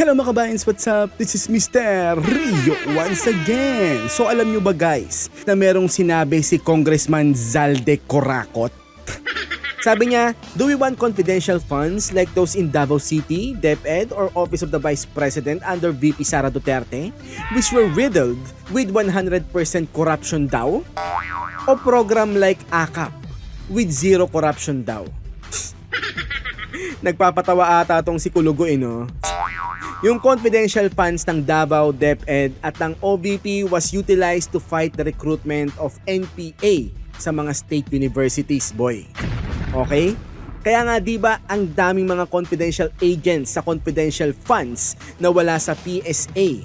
Hello mga kabayans, what's up? This is Mr. Rio once again. So alam nyo ba guys, na merong sinabi si Congressman Zalde Corakot? Sabi niya, do we want confidential funds like those in Davao City, DepEd, or Office of the Vice President under VP Sara Duterte, which were riddled with 100% corruption daw? O program like AKAP, with zero corruption daw? Nagpapatawa ata tong si Kulugo eh no? Yung confidential funds ng Davao DepEd at ng OVP was utilized to fight the recruitment of NPA sa mga state universities, boy. Okay? Kaya nga 'di ba ang daming mga confidential agents sa confidential funds na wala sa PSA,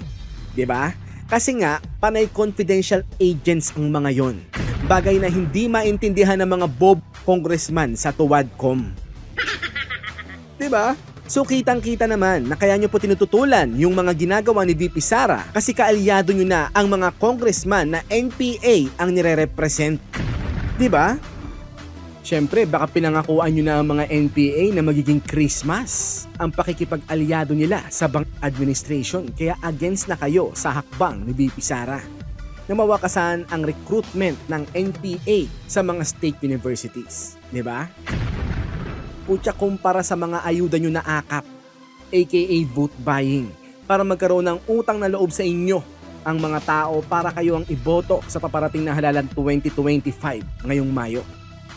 'di ba? Kasi nga panay confidential agents ang mga 'yon. Bagay na hindi maintindihan ng mga bob congressman sa Tuwadcom. 'Di ba? So kitang-kita naman na kaya nyo po tinututulan yung mga ginagawa ni VP Sara kasi kaalyado nyo na ang mga congressman na NPA ang nire-represent. ba? Siyempre, baka pinangakuan nyo na ang mga NPA na magiging Christmas ang pakikipag-alyado nila sa bank administration kaya against na kayo sa hakbang ni VP Sara na mawakasan ang recruitment ng NPA sa mga state universities. ba? Putya kumpara sa mga ayuda nyo na akap, aka vote buying, para magkaroon ng utang na loob sa inyo ang mga tao para kayo ang iboto sa paparating na halalan 2025 ngayong Mayo.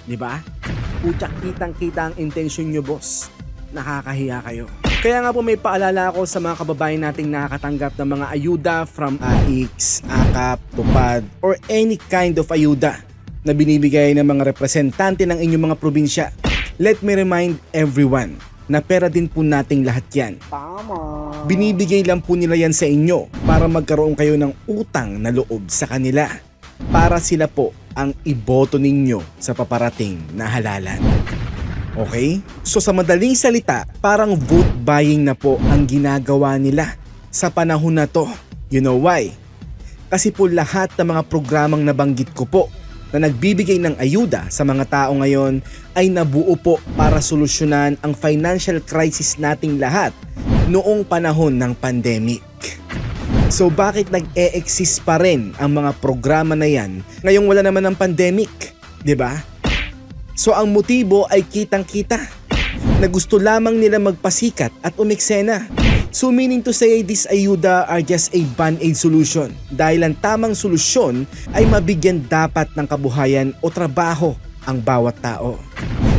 Di ba? Putya kitang-kita ang intensyon nyo, boss. Nakakahiya kayo. Kaya nga po may paalala ako sa mga kababayan nating nakakatanggap ng mga ayuda from AIX, AKAP, TUPAD, or any kind of ayuda na binibigay ng mga representante ng inyong mga probinsya. Let me remind everyone na pera din po nating lahat yan. Binibigay lang po nila yan sa inyo para magkaroon kayo ng utang na loob sa kanila. Para sila po ang iboto ninyo sa paparating na halalan. Okay? So sa madaling salita, parang vote buying na po ang ginagawa nila sa panahon na to. You know why? Kasi po lahat ng mga programang nabanggit ko po na nagbibigay ng ayuda sa mga tao ngayon ay nabuo po para solusyonan ang financial crisis nating lahat noong panahon ng pandemic. So bakit nag-e-exist pa rin ang mga programa na yan ngayong wala naman ng pandemic? 'Di ba? So ang motibo ay kitang-kita na gusto lamang nila magpasikat at umeksena. So meaning to say this ayuda are just a band-aid solution dahil ang tamang solusyon ay mabigyan dapat ng kabuhayan o trabaho ang bawat tao.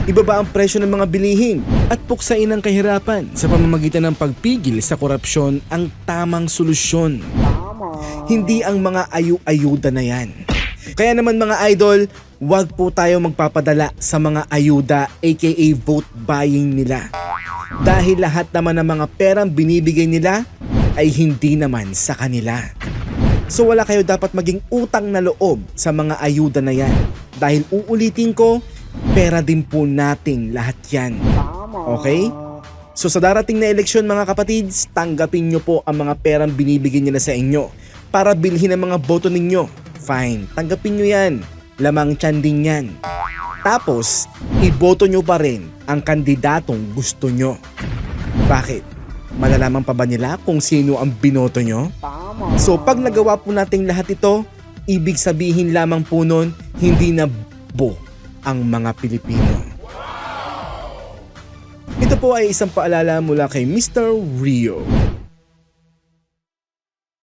Ibaba ang presyo ng mga bilihin at puksain ang kahirapan sa pamamagitan ng pagpigil sa korupsyon ang tamang solusyon. Hindi ang mga ayu-ayuda na yan. Kaya naman mga idol, wag po tayo magpapadala sa mga ayuda aka vote buying nila. Dahil lahat naman ng mga perang binibigay nila ay hindi naman sa kanila. So wala kayo dapat maging utang na loob sa mga ayuda na yan. Dahil uulitin ko, pera din po nating lahat yan. Okay? So sa darating na eleksyon mga kapatids, tanggapin nyo po ang mga perang binibigay nila sa inyo para bilhin ang mga boto ninyo. Fine, tanggapin nyo yan. Lamang tiyan din yan. Tapos, iboto nyo pa rin ang kandidatong gusto nyo. Bakit? Malalaman pa ba nila kung sino ang binoto nyo? So pag nagawa po nating lahat ito, ibig sabihin lamang po nun, hindi na bo ang mga Pilipino. Ito po ay isang paalala mula kay Mr. Rio.